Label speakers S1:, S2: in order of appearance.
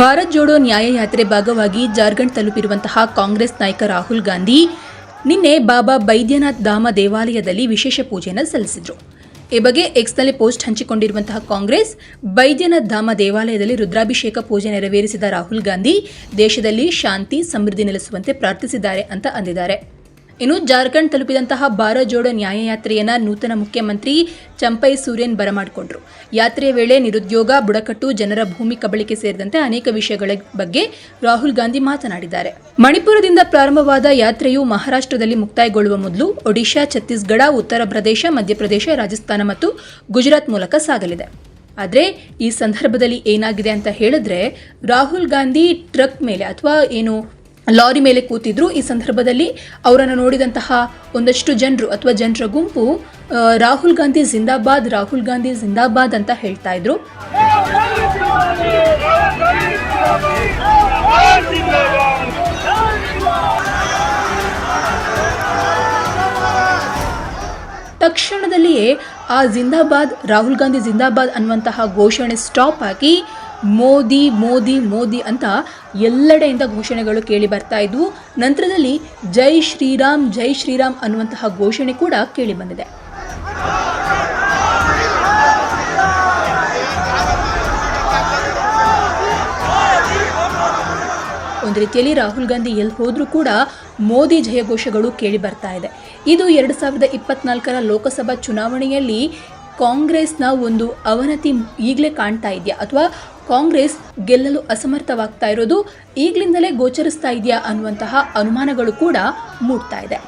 S1: ಭಾರತ್ ಜೋಡೋ ನ್ಯಾಯಯಾತ್ರೆ ಭಾಗವಾಗಿ ಜಾರ್ಖಂಡ್ ತಲುಪಿರುವಂತಹ ಕಾಂಗ್ರೆಸ್ ನಾಯಕ ರಾಹುಲ್ ಗಾಂಧಿ ನಿನ್ನೆ ಬಾಬಾ ಬೈದ್ಯನಾಥ್ ಧಾಮ ದೇವಾಲಯದಲ್ಲಿ ವಿಶೇಷ ಪೂಜೆಯನ್ನು ಸಲ್ಲಿಸಿದರು. ಈ ಬಗ್ಗೆ ಎಕ್ಸ್ನಲ್ಲಿ ಪೋಸ್ಟ್ ಹಂಚಿಕೊಂಡಿರುವಂತಹ ಕಾಂಗ್ರೆಸ್ ಬೈದ್ಯನಾಥ್ ಧಾಮ ದೇವಾಲಯದಲ್ಲಿ ರುದ್ರಾಭಿಷೇಕ ಪೂಜೆ ನೆರವೇರಿಸಿದ ರಾಹುಲ್ ಗಾಂಧಿ ದೇಶದಲ್ಲಿ ಶಾಂತಿ ಸಮೃದ್ಧಿ ನೆಲೆಸುವಂತೆ ಪ್ರಾರ್ಥಿಸಿದ್ದಾರೆ ಅಂತ ಅಂದಿದ್ದಾರೆ. ಇನ್ನು ಜಾರ್ಖಂಡ್ ತಲುಪಿದಂತಹ ಭಾರತ್ ಜೋಡೋ ನ್ಯಾಯಯಾತ್ರೆಯನ್ನ ನೂತನ ಮುಖ್ಯಮಂತ್ರಿ ಚಂಪೈ ಸೂರ್ಯನ್ ಬರಮಾಡಿಕೊಂಡ್ರು. ಯಾತ್ರೆಯ ವೇಳೆ ನಿರುದ್ಯೋಗ, ಬುಡಕಟ್ಟು, ಜನರ ಭೂಮಿ ಕಬಳಿಕೆ ಸೇರಿದಂತೆ ಅನೇಕ ವಿಷಯಗಳ ಬಗ್ಗೆ ರಾಹುಲ್ ಗಾಂಧಿ ಮಾತನಾಡಿದ್ದಾರೆ. ಮಣಿಪುರದಿಂದ ಪ್ರಾರಂಭವಾದ ಯಾತ್ರೆಯು ಮಹಾರಾಷ್ಟ್ರದಲ್ಲಿ ಮುಕ್ತಾಯಗೊಳ್ಳುವ ಮೊದಲು ಒಡಿಶಾ, ಛತ್ತೀಸ್ಗಢ, ಉತ್ತರ ಪ್ರದೇಶ, ಮಧ್ಯಪ್ರದೇಶ, ರಾಜಸ್ಥಾನ ಮತ್ತು ಗುಜರಾತ್ ಮೂಲಕ ಸಾಗಲಿದೆ. ಆದರೆ ಈ ಸಂದರ್ಭದಲ್ಲಿ ಏನಾಗಿದೆ ಅಂತ ಹೇಳಿದ್ರೆ ರಾಹುಲ್ ಗಾಂಧಿ ಟ್ರಕ್ ಮೇಲೆ ಅಥವಾ ಏನು ಲಾರಿ ಮೇಲೆ ಕೂತಿದ್ರು. ಈ ಸಂದರ್ಭದಲ್ಲಿ ಅವರನ್ನು ನೋಡಿದಂತಹ ಒಂದಷ್ಟು ಜನರು ಅಥವಾ ಜನರ ಗುಂಪು ರಾಹುಲ್ ಗಾಂಧಿ ಜಿಂದಾಬಾದ್, ರಾಹುಲ್ ಗಾಂಧಿ ಜಿಂದಾಬಾದ್ ಅಂತ ಹೇಳ್ತಾ ಇದ್ರು. ತಕ್ಷಣದಲ್ಲಿಯೇ ಆ ಜಿಂದಾಬಾದ್, ರಾಹುಲ್ ಗಾಂಧಿ ಜಿಂದಾಬಾದ್ ಅನ್ನುವಂತಹ ಘೋಷಣೆ ಸ್ಟಾಪ್ ಆಗಿ ಮೋದಿ ಮೋದಿ ಮೋದಿ ಅಂತ ಎಲ್ಲೆಡೆಯಿಂದ ಘೋಷಣೆಗಳು ಕೇಳಿ ಬರ್ತಾ ಇದ್ವು. ನಂತರದಲ್ಲಿ ಜೈ ಶ್ರೀರಾಮ್ ಜೈ ಶ್ರೀರಾಮ್ ಅನ್ನುವಂತಹ ಘೋಷಣೆ ಕೂಡ ಕೇಳಿ ಬಂದಿದೆ. ಒಂದು ರೀತಿಯಲ್ಲಿ ರಾಹುಲ್ ಗಾಂಧಿ ಎಲ್ಲಿ ಹೋದರೂ ಕೂಡ ಮೋದಿ ಜಯಘೋಷಗಳು ಕೇಳಿ ಬರ್ತಾ ಇದೆ. ಇದು ಎರಡು ಸಾವಿರದ ಇಪ್ಪತ್ನಾಲ್ಕರ ಲೋಕಸಭಾ ಚುನಾವಣೆಯಲ್ಲಿ ಕಾಂಗ್ರೆಸ್ನ ಒಂದು ಅವನತಿ ಈಗಲೇ ಕಾಣ್ತಾ ಇದೆಯಾ? ಅಥವಾ ಕಾಂಗ್ರೆಸ್ ಗೆಲ್ಲಲು ಅಸಮರ್ಥವಾಗ್ತಾ ಇರೋದು ಈಗಲಿಂದಲೇ ಗೋಚರಿಸ್ತಾ ಇದೆಯಾ ಅನ್ನುವಂತಹ ಅನುಮಾನಗಳು ಕೂಡ ಮೂಡ್ತಾ ಇದೆ.